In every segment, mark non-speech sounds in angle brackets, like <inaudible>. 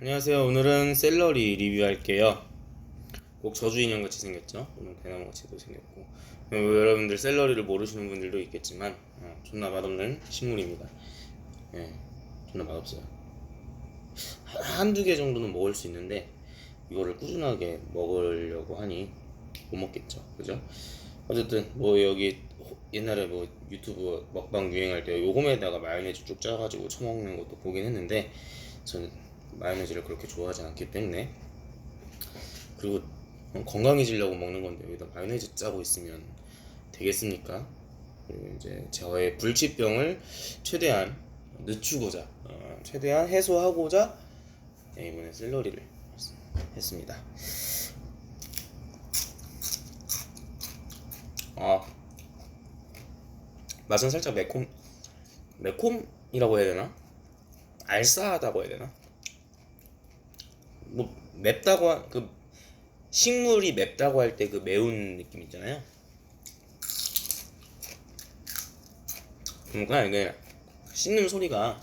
안녕하세요. 오늘은 샐러리 리뷰할게요. 꼭 저주 인형 같이 생겼죠? 오늘 대나무 같이도 생겼고. 어, 여러분들 샐러리를 모르시는 분들도 있겠지만 어, 존나 맛없는 식물입니다. 예, 존나 맛없어요. 한- 한두 개 정도는 먹을 수 있는데 이거를 꾸준하게 먹으려고 하니 못 먹겠죠. 그죠? 어쨌든 뭐 여기 호- 옛날에 뭐 유튜브 먹방 유행할 때 요금에다가 마요네즈 쭉 짜가지고 처먹는 것도 보긴 했는데 저는 마요네즈를 그렇게 좋아하지 않기 때문에 그리고 어, 건강해지려고 먹는 건데 여기다 마요네즈 짜고 있으면 되겠습니까? 그리고 이제 저의 불치병을 최대한 늦추고자 어, 최대한 해소하고자 네, 이번에 샐러리를 했습니다. 아 맛은 살짝 매콤 매콤이라고 해야 되나? 알싸하다고 해야 되나? 뭐 맵다고 하, 그 식물이 맵다고 할 때 그 매운 느낌 있잖아요. 그러니까 이게 씹는 소리가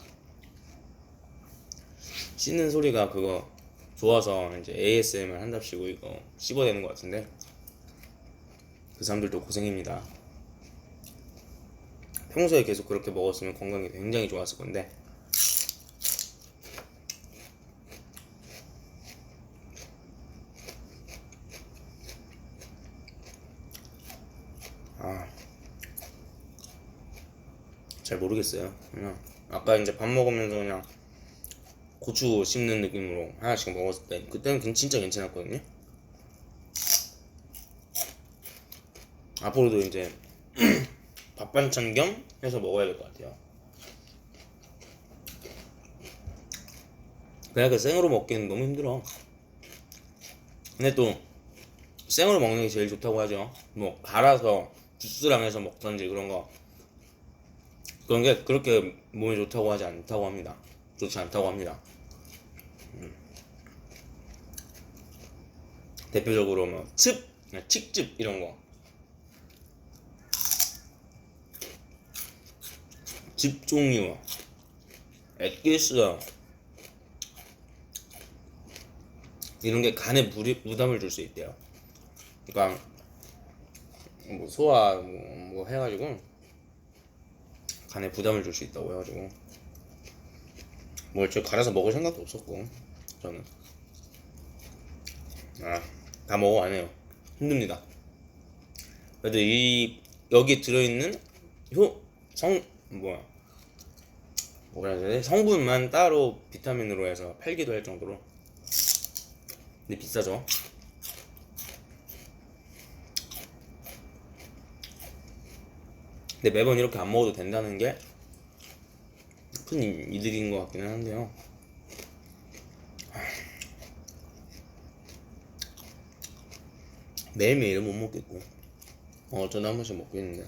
씹는 소리가 그거 좋아서 이제 ASMR 한답시고 이거 씹어대는 것 같은데 그 사람들도 고생입니다. 평소에 계속 그렇게 먹었으면 건강이 굉장히 좋았을 건데 잘 모르겠어요. 그냥 아까 이제 밥 먹으면서 그냥 고추 씹는 느낌으로 하나씩 먹었을 때 그때는 괜- 진짜 괜찮았거든요. 앞으로도 이제 <clears throat> 밥 반찬 겸 해서 먹어야 될 것 같아요. 그냥 그 생으로 먹기는 너무 힘들어. 근데 또 생으로 먹는 게 제일 좋다고 하죠. 뭐 갈아서 주스랑 해서 먹던지 그런 거 그런 게 그렇게 몸에 좋다고 하지 않다고 합니다. 좋지 않다고 합니다. 음. 대표적으로 뭐 칩, 칡즙 이런 거. 즙 종류, 액기스 이런 게 간에 무리, 부담을 줄 수 있대요. 그러니까 뭐 소화 뭐, 뭐 해가지고 간에 부담을 줄 수 있다고 해가지고. 뭘 저 갈아서 먹을 생각도 없었고 저는. 아다 먹어 안 해요. 힘듭니다. 그래도 이 여기 들어있는 효성 뭐야. 뭐라 해야 되지? 성분만 따로 비타민으로 해서 팔기도 할 정도로. 근데 비싸죠. 근데 매번 이렇게 안 먹어도 된다는 게 큰 이득인 것 같기는 한데요. 매일매일은 못 먹겠고. 어, 어쩌다 한 번씩 먹고 있는데.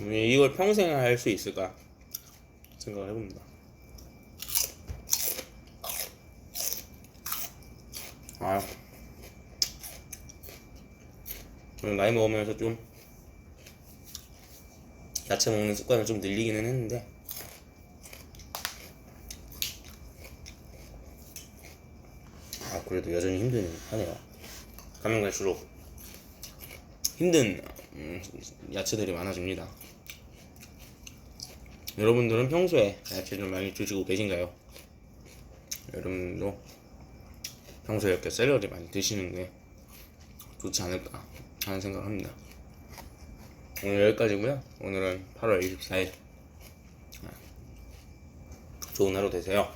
왜 이걸 평생 할 수 있을까 생각을 해봅니다. 아, 저는 나이 먹으면서 좀 야채 먹는 습관을 좀 늘리기는 했는데 아 그래도 여전히 힘든 하네요. 가면 갈수록 힘든 음, 야채들이 많아집니다. 여러분들은 평소에 야채를 많이 드시고 계신가요? 여러분도 평소에 이렇게 샐러리 많이 드시는 게 좋지 않을까 하는 생각을 합니다. 오늘 여기까지고요. 오늘은 8월 24일. 좋은 하루 되세요.